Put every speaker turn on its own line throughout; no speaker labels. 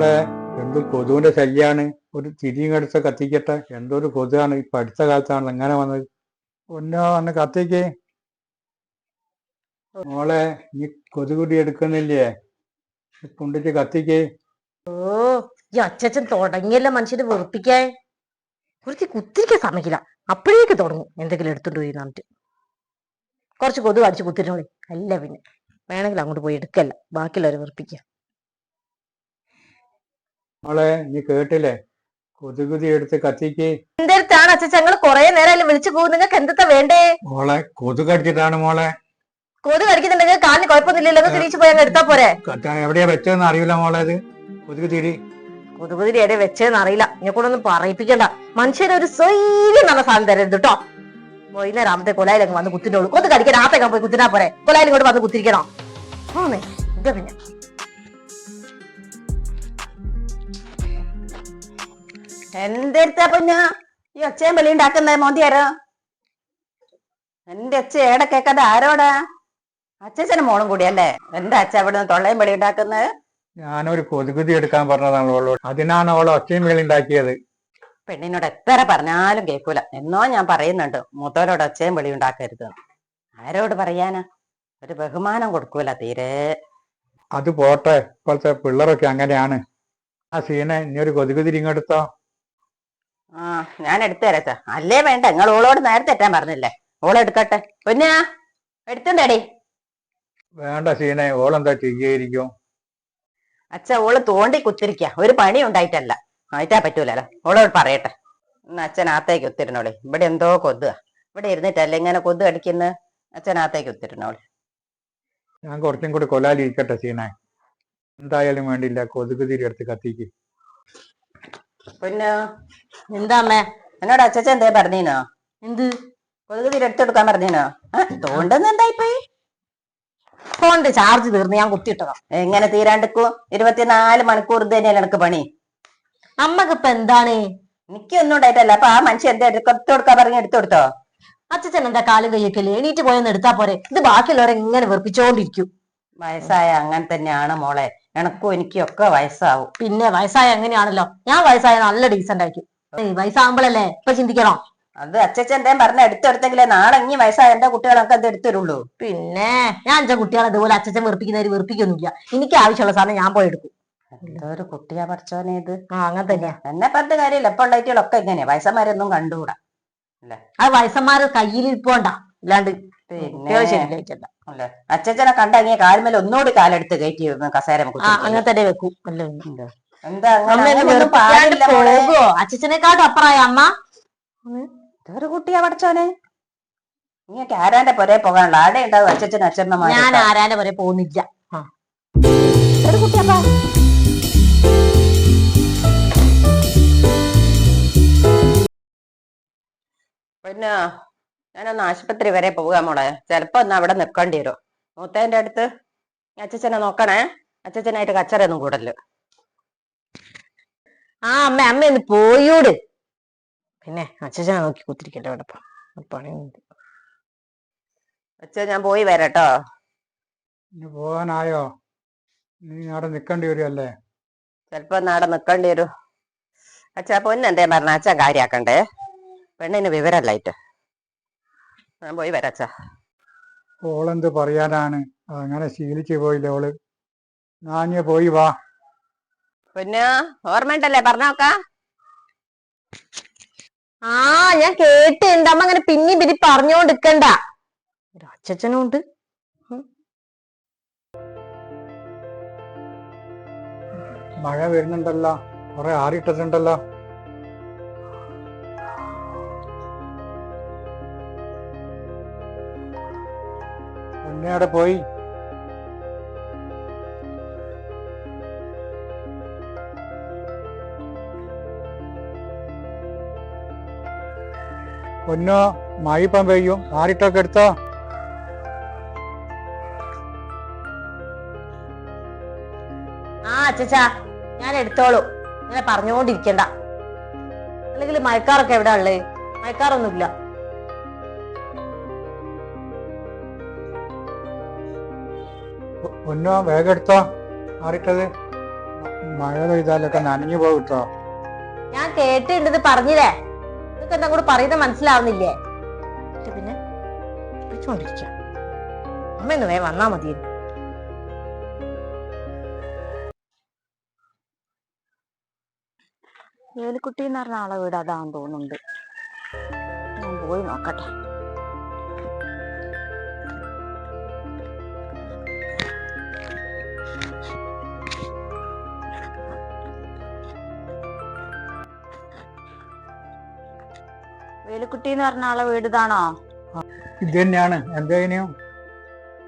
മോളെ എന്ത് കൊതുവിന്റെ ശല്യാണ്? ഒരു തിരിയും കടുത്ത കത്തിക്കട്ടെ. എന്തൊരു ഒരു കൊതുകാണ്? ഇപ്പൊ അടുത്ത കാലത്താണ് ഇങ്ങനെ വന്നത്. ഒന്നോ വന്ന് കത്തിക്ക്. മോളെ നീ കൊതുകുടി എടുക്കുന്നില്ലേ? കൊണ്ടിട്ട് കത്തിക്ക്.
ഓ ഈ അച്ഛൻ തുടങ്ങിയല്ല മനുഷ്യനെ വെറുപ്പിക്കാൻ കുറച്ച് കുത്തിരിക്കാൻ സമയമില്ല. അപ്പോഴേക്ക് തുടങ്ങും. എന്തെങ്കിലും എടുത്തോണ്ട് പോയി എന്നിട്ട് കുറച്ച് കൊതു അടിച്ച് കുത്തിരിനോളി അല്ല പിന്നെ. വേണമെങ്കിൽ അങ്ങോട്ട് പോയി എടുക്കല്ല. ബാക്കിയുള്ളവരെ വെറുപ്പിക്കുക
മോളെ നീ കേട്ടില്ലേ? കൊതുകുതി എടുത്ത് കത്തിക്ക്.
എന്തെടുത്താണ് അച്ഛൻ ഞങ്ങൾ കൊറേ നേരം വിളിച്ചു പോകും നിങ്ങൾക്ക് എന്തൊക്കെ വേണ്ടേ?
മോളെ കൊതുക് അടിച്ചിട്ടാണ് മോളെ.
കൊതു കടിക്കുന്നുണ്ടെങ്കിൽ കാലിന് കുഴപ്പമൊന്നുമില്ലല്ലോ. തിരിച്ചു പോയി അങ്ങ് എടുത്താ പോരെ.
കത്ത- എവിടെയാ വെച്ചതെന്ന് അറിയില്ല മോളെ അത് കൊതുക് തിരി.
കൊതുകുതിരി എവിടെ വെച്ചതെന്ന് അറിയില്ല. എന്നെ ഒന്നും പറയിപ്പിക്കണ്ട. മനുഷ്യനൊരു സ്വൈര്യം നല്ല സാധനം തരരുത് കേട്ടോ വൈകുന്നേരമത്തെ കൊലായിലങ്ങ് വന്ന് കുത്തിനോളൂ. കൊതു കടിക്കാൻ ആത്തേക്കാൻ പോയി കുത്തിനാ പോരെ. കൊലായിൽ ഇങ്ങോട്ട് വന്ന് കുത്തിരിക്കണോ? ഇതാ പിന്നെ.
എന്തെടുത്താ പൊന്ന? ഈ ഒച്ചയും വെളി ഉണ്ടാക്കുന്ന മോന്തിയാരോ എന്റെ അച്ഛ ഏടെ കേക്കാതെ ആരോടാ? അച്ഛനും മോളും കൂടിയല്ലേ എന്റെ അച്ഛ അവിടെ നിന്ന് തൊള്ളയും വെളി ഉണ്ടാക്കുന്നത്?
ഞാനൊരു കൊതുകുതി എടുക്കാൻ പറഞ്ഞതാണ് അവളോട്. അതിനാണ് അവൾ ഒച്ചയും വെളി ഉണ്ടാക്കിയത്.
പെണ്ണിനോട് എത്ര പറഞ്ഞാലും കേൾക്കൂല. എന്നോ ഞാൻ പറയുന്നുണ്ട്. മൂത്തോരോട് ഒച്ചയും വെളി ഉണ്ടാക്കരുത്. ആരോട് പറയാനാ? ഒരു ബഹുമാനം കൊടുക്കൂല തീരെ.
അത് പോട്ടെ. ഇപ്പോഴത്തെ പിള്ളേരൊക്കെ അങ്ങനെയാണ്. ആ സീനെ ഇനി ഒരു കൊതുകുതിരി ഇങ്ങെടുത്തോ
ആ ഞാൻ എടുത്തു തരാച്ചാ അല്ലേ വേണ്ട നിങ്ങൾ ഓളോട് നേരത്തെ എത്താൻ പറഞ്ഞില്ലേ. ഓളെടുക്കട്ടെ പൊന്നാ എടുത്തുണ്ടേടി.
വേണ്ട സീനെ ഓളെന്താ ചെയ്യായിരിക്കും?
അച്ഛ ഓൾ തോണ്ടി കുത്തിരിക്ക. ഒരു പണി ഉണ്ടായിട്ടല്ല. ആയിട്ടാ പറ്റൂലല്ലോ. ഓളോട് പറയട്ടെ. എന്നാ അച്ഛനകത്തേക്ക് ഒത്തിരണോളി ഇവിടെ എന്തോ കൊതുക ഇവിടെ ഇരുന്നിട്ടല്ലേ ഇങ്ങനെ കൊതു അടിക്കുന്ന അച്ഛനകത്തേക്ക് ഒത്തിരണോളി
ഞാൻ കുറച്ചും കൂടി കൊലാലിരിക്കട്ടെ സീനെ എന്തായാലും വേണ്ടില്ല കൊതുകുതിരി എടുത്ത് കത്തിക്ക്.
പിന്നെ
എന്താ അമ്മേ?
എന്നോട് അച്ഛൻ എന്തേ പറഞ്ഞീനോ?
എന്ത്?
കൊതുക് തിരട്ടെടുക്കാൻ പറഞ്ഞീനോ? തോണ്ടെന്ന് എന്തായിപ്പോയി
ഫോണിന്റെ ചാർജ് തീർന്ന് ഞാൻ കുത്തിയിട്ടതാ.
എങ്ങനെ തീരാണ്ടിക്കൂ? ഇരുപത്തിനാല് മണിക്കൂർ ഇത് തന്നെയല്ലേ എനിക്ക് പണി.
അമ്മയ്ക്ക് ഇപ്പൊ എന്താണ്?
എനിക്കൊന്നും ഉണ്ടായിട്ടല്ല. അപ്പൊ ആ മനുഷ്യൻ എന്താ എടുത്തു കൊടുക്കാൻ പറഞ്ഞ് എടുത്തു കൊടുത്തോ?
അച്ഛൻ എന്താ കാലും കയ്യൊക്കെ എണീറ്റ് പോയെന്ന് എടുത്താ പോരെ. ഇത് ബാക്കിയുള്ളവരെ ഇങ്ങനെ വെറുപ്പിച്ചോണ്ടിരിക്കും.
വയസ്സായ അങ്ങനെ തന്നെയാണ് മോളെ. എനക്കും എനിക്കും ഒക്കെ വയസ്സാവും.
പിന്നെ വയസ്സായ എങ്ങനെയാണല്ലോ? ഞാൻ വയസ്സായ നല്ല ഡീസന്റ് ആയിരിക്കും. വയസ്സാകുമ്പോഴല്ലേ ഇപ്പൊ ചിന്തിക്കണോ?
അത് അച്ഛൻ എന്തേം പറഞ്ഞ എടുത്തെടുത്തെങ്കിലേ നാളെ ഇനി വയസ്സായ എന്റെ കുട്ടികളൊക്കെ അത് എടുത്തരുള്ളൂ
പിന്നെ ഞാൻ എന്റെ കുട്ടികളെ ഇതുപോലെ അച്ഛൻ വെറുപ്പിക്കുന്നവര് വെറുപ്പിക്കൊന്നുമില്ല. എനിക്ക് ആവശ്യമുള്ള സാധനം ഞാൻ പോയി എടുക്കും.
എന്തൊരു ഒരു കുട്ടിയാ പഠിച്ചോനെ ഇത്.
ആ അങ്ങനെ തന്നെയാ.
എന്നെ പറഞ്ഞ കാര്യമില്ല. ഇപ്പൊ എങ്ങനെയാ വയസ്സന്മാരെ വയസ്സന്മാരൊന്നും കണ്ടുകൂടാ.
ആ വയസ്സന്മാര് കയ്യിൽ ഇരിപ്പോണ്ട അല്ലാണ്ട്
അല്ലേ അച്ഛനെ കണ്ടങ്ങിയ കാൽമേൽ ഒന്നുകൂടി കാലെടുത്ത് കയറ്റി കസേര
അങ്ങനെ തന്നെ വെക്കും. അമ്മ അച്ഛനെക്കാട്ടും അപ്പറായ
കുട്ടിയാ പഠിച്ചോനെ ആരാന്റെ പൊരേ പോകാനുള്ള ആടെ ഉണ്ടാവും അച്ഛൻ അച്ഛമ്മമാർ
ഞാൻ ആരാന്റെ പുരേ പോകുന്നില്ല. ആ.
ഒരു കുട്ടിയപ്പാ പിന്നെ ഞാനൊന്ന് ആശുപത്രി വരെ പോവുക മോളെ. ചിലപ്പോ ഒന്ന് അവിടെ നിൽക്കേണ്ടി വരും. മൂത്തേന്റെ അടുത്ത് അച്ഛനെ നോക്കണേ. അച്ഛനായിട്ട് കച്ചറയൊന്നും കൂടൽ
ആ അമ്മ അമ്മ ഒന്ന് പോയൂട്. പിന്നെ അച്ഛച്ചനെ നോക്കി കുത്തിരിക്കട്ടെ അവിടെ പണി
അച്ഛൻ ഞാൻ പോയി വരട്ടോ.
പോകാനായോ? നീ അവിടെ നിക്കേണ്ടി വരുമല്ലേ
ചെലപ്പോ നാടെ അവിടെ നിൽക്കേണ്ടി വരും. അച്ഛാ പൊന്നെന്തേ പറഞ്ഞ? അച്ഛൻ കാര്യാക്കണ്ടേ? പെണ്ണിന് വിവരല്ലായിട്ട്. ഞാൻ പോയി വരച്ചാ.
ഓളെന്ത് പറയാനാണ്? അങ്ങനെ ശീലിച്ചു പോയില്ലേ ഓൾ? നാഞ്ഞ പോയി വാ.
പിന്നെ ഓർമ്മയുണ്ടല്ലേ? പറഞ്ഞോക്ക
ആ ഞാൻ കേട്ട് എന്റെ അമ്മ അങ്ങനെ പിന്നെ പറഞ്ഞോണ്ടിരിക്കണ്ട ഒരു അച്ഛനും ഉണ്ട്
മഴ വരുന്നുണ്ടല്ലോ. കൊറേ ആറിയിട്ടിട്ടുണ്ടല്ലോ. അവിടെ പോയി? പൊന്നോ മായിപ്പം പെയ്യും ആറിട്ടൊക്കെ എടുത്തോ?
ആ അച്ഛാ ഞാൻ എടുത്തോളൂ. ഇങ്ങനെ പറഞ്ഞുകൊണ്ടിരിക്കണ്ട. അല്ലെങ്കിൽ മഴക്കാറൊക്കെ എവിടെ ഉള്ളേ? മഴക്കാറൊന്നുമില്ല
പൊന്നോ വേഗം എടുത്തോ. മാറിട്ടത്. മഴ പെയ്താലൊക്കെ നനഞ്ഞു പോകട്ടോ
ഞാൻ കേട്ടിട്ടുണ്ട് പറഞ്ഞില്ലേ? നിങ്ങൾക്ക് എന്താ കൂടെ പറയുന്നത് മനസ്സിലാവുന്നില്ലേ? പിന്നെ വിളിച്ചോണ്ടിരിക്ക. അമ്മയൊന്ന് വേഗം വന്നാ മതി
ഏലിക്കുട്ടി എന്ന് പറഞ്ഞ ആളെ വീട് അതാന്ന് തോന്നുന്നുണ്ട്. ഞാൻ പോയി നോക്കട്ടെ. വേലുക്കുട്ടി എന്ന് പറഞ്ഞ ആളെ വീട് ഇതാണോ?
ഇത് തന്നെയാണ് എന്തോ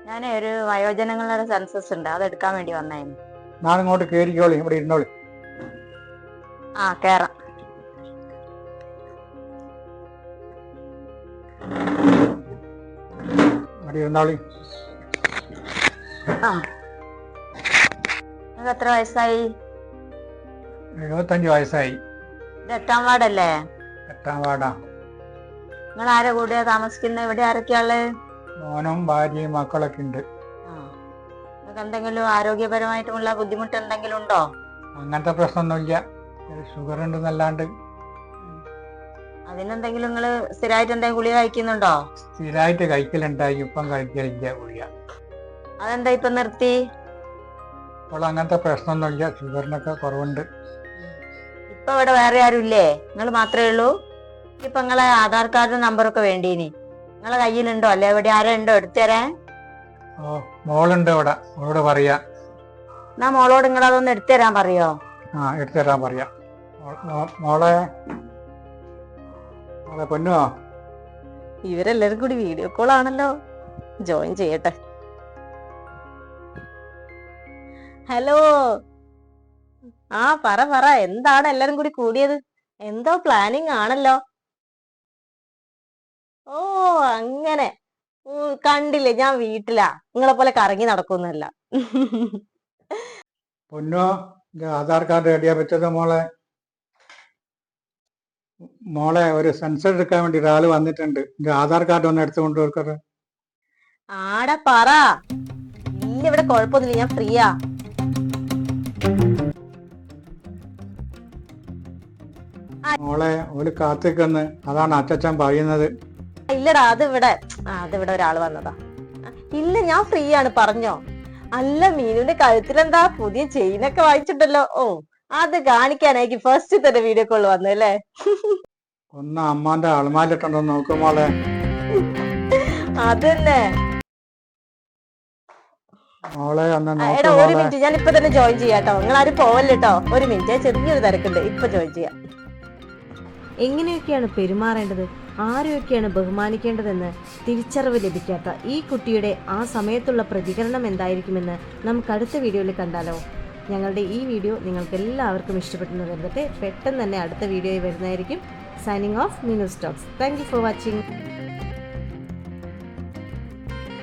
ഞാൻ ഒരു വയോജനങ്ങളുടെ സെൻസസ് ഉണ്ട്. അത് എടുക്കാൻ വേണ്ടി വന്നായിരുന്നു
നാളെ ഇങ്ങോട്ട് കയറിക്കോളി ഇവിടെ ഇരുന്നോളി.
ആ കേറാം.
ഇവിടെ ഇരുന്നോളി.
ആ. നിങ്ങൾക്ക് എത്ര വയസ്സായി?
എഴുപത്തഞ്ച് വയസ്സായി.
ഇത് എട്ടാം വാർഡല്ലേ?
എട്ടാം വാടാ
നിങ്ങൾ ആരെ കൂടെയാ താമസിക്കുന്നത് എവിടെ ആരൊക്കെയാൾ
മോനും ഭാര്യയും മക്കളൊക്കെ ഉണ്ട്.
നിങ്ങൾക്ക് എന്തെങ്കിലും ആരോഗ്യപരമായിട്ടുള്ള ബുദ്ധിമുട്ട് എന്തെങ്കിലും ഉണ്ടോ?
അങ്ങനത്തെ പ്രശ്നമൊന്നുമില്ല. ഷുഗർ ഉണ്ട് ഉണ്ടെന്നല്ലാണ്ട്
അതിനെന്തെങ്കിലും നിങ്ങൾ സ്ഥിരമായിട്ട് എന്തെങ്കിലും ഗുളിക കഴിക്കുന്നുണ്ടോ?
സ്ഥിരമായിട്ട് കഴിക്കലുണ്ടായി ഇപ്പം കഴിക്കലില്ല ഗുളിക.
അതെന്താ ഇപ്പൊ നിർത്തി?
ഇപ്പോൾ അങ്ങനത്തെ പ്രശ്നമൊന്നുമില്ല. ഷുഗറിനൊക്കെ കുറവുണ്ട്.
ഇപ്പൊ ഇവിടെ വേറെ ആരും ഇല്ലേ നിങ്ങൾ മാത്രമേ ഉള്ളൂ? ഇപ്പൊ നിങ്ങളെ ആധാർ കാർഡ് നമ്പറൊക്കെ വേണ്ടീനി. നിങ്ങളെ കയ്യിലുണ്ടോ? അല്ലെ എവിടെ? ആരോ ഉണ്ടോ എടുത്തുതരാൻ
ഓ മോളുണ്ട് ഇവിടെ. മോളോട് പറയാ.
എന്നാ മോളോട് നിങ്ങൾ അതൊന്ന് എടുത്തുതരാൻ പറയോ?
ആ എടുത്തു പറയാ. മോളെ. മോളെ പൊന്നോ?
ഇവരെല്ലാരും കൂടി വീഡിയോ കോൾ ആണല്ലോ. ജോയിൻ ചെയ്യട്ടെ. ഹലോ ആ പറ പറ. എന്താണ് എല്ലാരും കൂടി കൂടിയത്? എന്തോ പ്ലാനിങ് ആണല്ലോ. ഓ അങ്ങനെ. കണ്ടില്ലേ? ഞാൻ വീട്ടിലാ. നിങ്ങളെ പോലെ കറങ്ങി നടക്കൊന്നുമല്ല
പൊന്നോ ആധാർ കാർഡ് റെഡിയാ പറ്റത് മോളെ? മോളെ ഒരു സെൻസർ എടുക്കാൻ വേണ്ടി ഒരാൾ വന്നിട്ടുണ്ട്. ആധാർ കാർഡ് ഒന്ന് എടുത്തു കൊണ്ട് ആടെ
ആടാ പറ. ഇല്ല ഇവിടെ കുഴപ്പമൊന്നുമില്ല. ഞാൻ ഫ്രീയാ.
മോളെ ഒരു കാത്തിക്കുന്നു അതാണ് അച്ചച്ചൻ പറയുന്നത്.
ഇല്ലടാ അത് ഇവിടെ ആ അതിവിടെ ഒരാൾ വന്നതാ. ഇല്ല ഞാൻ ഫ്രീ ആണ് പറഞ്ഞോ. അല്ല മീനുവിന്റെ കഴുത്തിലെന്താ പുതിയ ചെയിനൊക്കെ വായിച്ചിട്ടല്ലോ ഓ അത് കാണിക്കാനായിരിക്കും ഫസ്റ്റ് തന്നെ വീഡിയോ കോൾ വന്നല്ലേ
ഒന്ന് അമ്മാന്റെ അളമാലിട്ടുണ്ടോ നോക്കും മോളെ.
അതന്നെ.
മോളെ
എടാ ഒരു മിനിറ്റ് ഞാൻ ഇപ്പൊ തന്നെ ജോയിൻ ചെയ്യാട്ടോ നിങ്ങൾ ആരും പോവല്ലോ ഒരു മിനിറ്റ് ചെറിയൊരു തിരക്കുണ്ട്. ഇപ്പൊ ജോയിൻ ചെയ്യാം.
എങ്ങനെയൊക്കെയാണ് പെരുമാറേണ്ടത്? ആരെയൊക്കെയാണ് ബഹുമാനിക്കേണ്ടതെന്ന് തിരിച്ചറിവ് ലഭിക്കാത്ത ഈ കുട്ടിയുടെ ആ സമയത്തുള്ള പ്രതികരണം എന്തായിരിക്കുമെന്ന് നമുക്ക് അടുത്ത വീഡിയോയിൽ കണ്ടാലോ. ഞങ്ങളുടെ ഈ വീഡിയോ നിങ്ങൾക്ക് എല്ലാവർക്കും ഇഷ്ടപ്പെട്ടെന്ന് കരുതട്ടെ. പെട്ടെന്ന് തന്നെ അടുത്ത വീഡിയോയിൽ വരുന്നതായിരിക്കും. Signing off Minu Stokes thank for watching